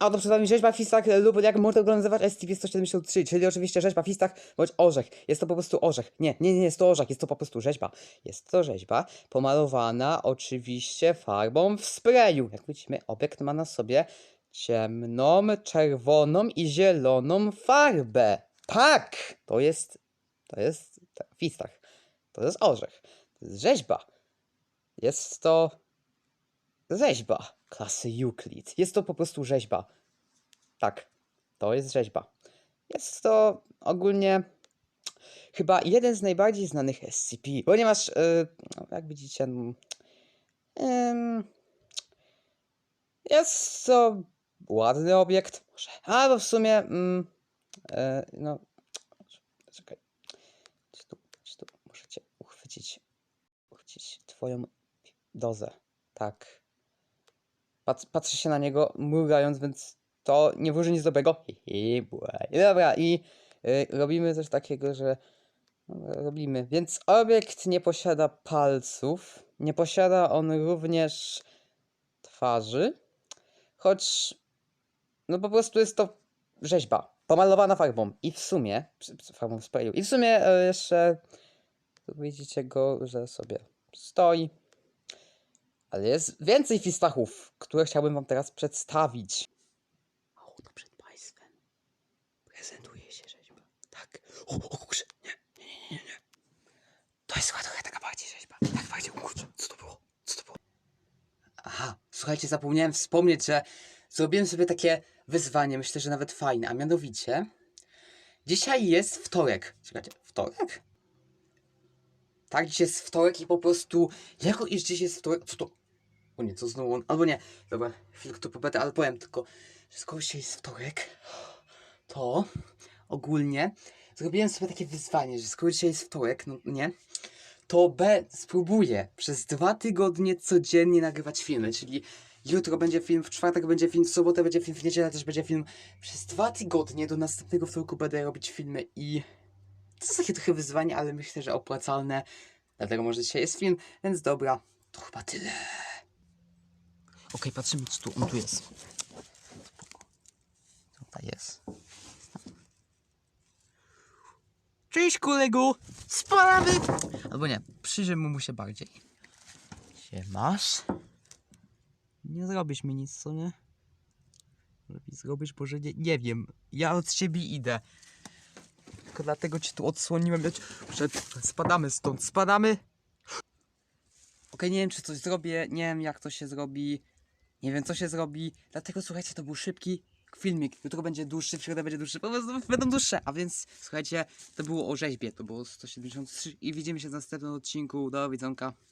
A to przed wami rzeźba w fistach lub jak można go nazywać SCP-173, czyli oczywiście rzeźba w fistach bądź orzech. Jest to po prostu orzech. Nie, nie, nie jest to orzech, jest to po prostu rzeźba. Jest to rzeźba pomalowana oczywiście farbą w sprayu. Jak widzimy, obiekt ma na sobie ciemną, czerwoną i zieloną farbę. Tak! To jest, to jest tak. To jest orzech. To jest rzeźba. Jest to rzeźba klasy Euclid. Jest to po prostu rzeźba. Tak, to jest rzeźba. Jest to ogólnie chyba jeden z najbardziej znanych SCP, ponieważ, yy, no, jak widzicie, ym, jest to ładny obiekt, może, albo w sumie, e, no, czekaj, czy tu, czy tu możecie uchwycić, uchwycić twoją dozę, tak. Pat, patrzy się na niego, mrugając, więc to nie wróży nic dobrego. Hi, błaj. Dobra, i y, robimy coś takiego, że dobra, robimy. Więc obiekt nie posiada palców, nie posiada on również twarzy, choć no po prostu jest to rzeźba, pomalowana farbą i w sumie, farbą w sprayu, i w sumie e, jeszcze widzicie go, że sobie stoi. Ale jest więcej fistachów, które chciałbym wam teraz przedstawić. Oto przed państwem prezentuje się rzeźba. Tak. O, o kurczę, nie, nie, nie, nie, nie. To jest chyba trochę taka bardziej rzeźba. Tak bardziej, o kurczę, co to było? Co to było? Aha, słuchajcie, zapomniałem wspomnieć, że zrobiłem sobie takie wyzwanie, myślę, że nawet fajne, a mianowicie dzisiaj jest wtorek. Czekajcie, wtorek? Tak, dzisiaj jest wtorek i po prostu, jako iż dziś jest wtorek, co to? O nie, co znowu on, albo nie, dobra, chwilkę to popędę, ale powiem tylko, że skoro dzisiaj jest wtorek, to ogólnie zrobiłem sobie takie wyzwanie, że skoro dzisiaj jest wtorek, no nie, to B spróbuję przez dwa tygodnie codziennie nagrywać filmy, czyli jutro będzie film, w czwartek będzie film, w sobotę będzie film, w niedzielę też będzie film. Przez dwa tygodnie do następnego wtorku będę robić filmy i to jest takie trochę wyzwanie, ale myślę, że opłacalne. Dlatego może dzisiaj jest film, więc dobra, to chyba tyle. Okej, patrzymy, co tu on tu jest. Tutaj jest. Cześć kolego! Spadamy! Albo nie, przyjrzyjmy mu się bardziej. Siemasz? Nie zrobisz mi nic, co nie? Lepiej zrobisz, bo że nie, nie wiem. Ja od ciebie idę. Tylko dlatego cię tu odsłoniłem. Przed... Spadamy stąd, spadamy! Okej, nie wiem czy coś zrobię, nie wiem jak to się zrobi. Nie wiem co się zrobi. Dlatego słuchajcie, to był szybki filmik. Jutro będzie dłuższy, w środę będzie dłuższy, po prostu będą dłuższe. A więc słuchajcie, to było o rzeźbie, to było 173 i widzimy się w następnym odcinku. Do widzonka.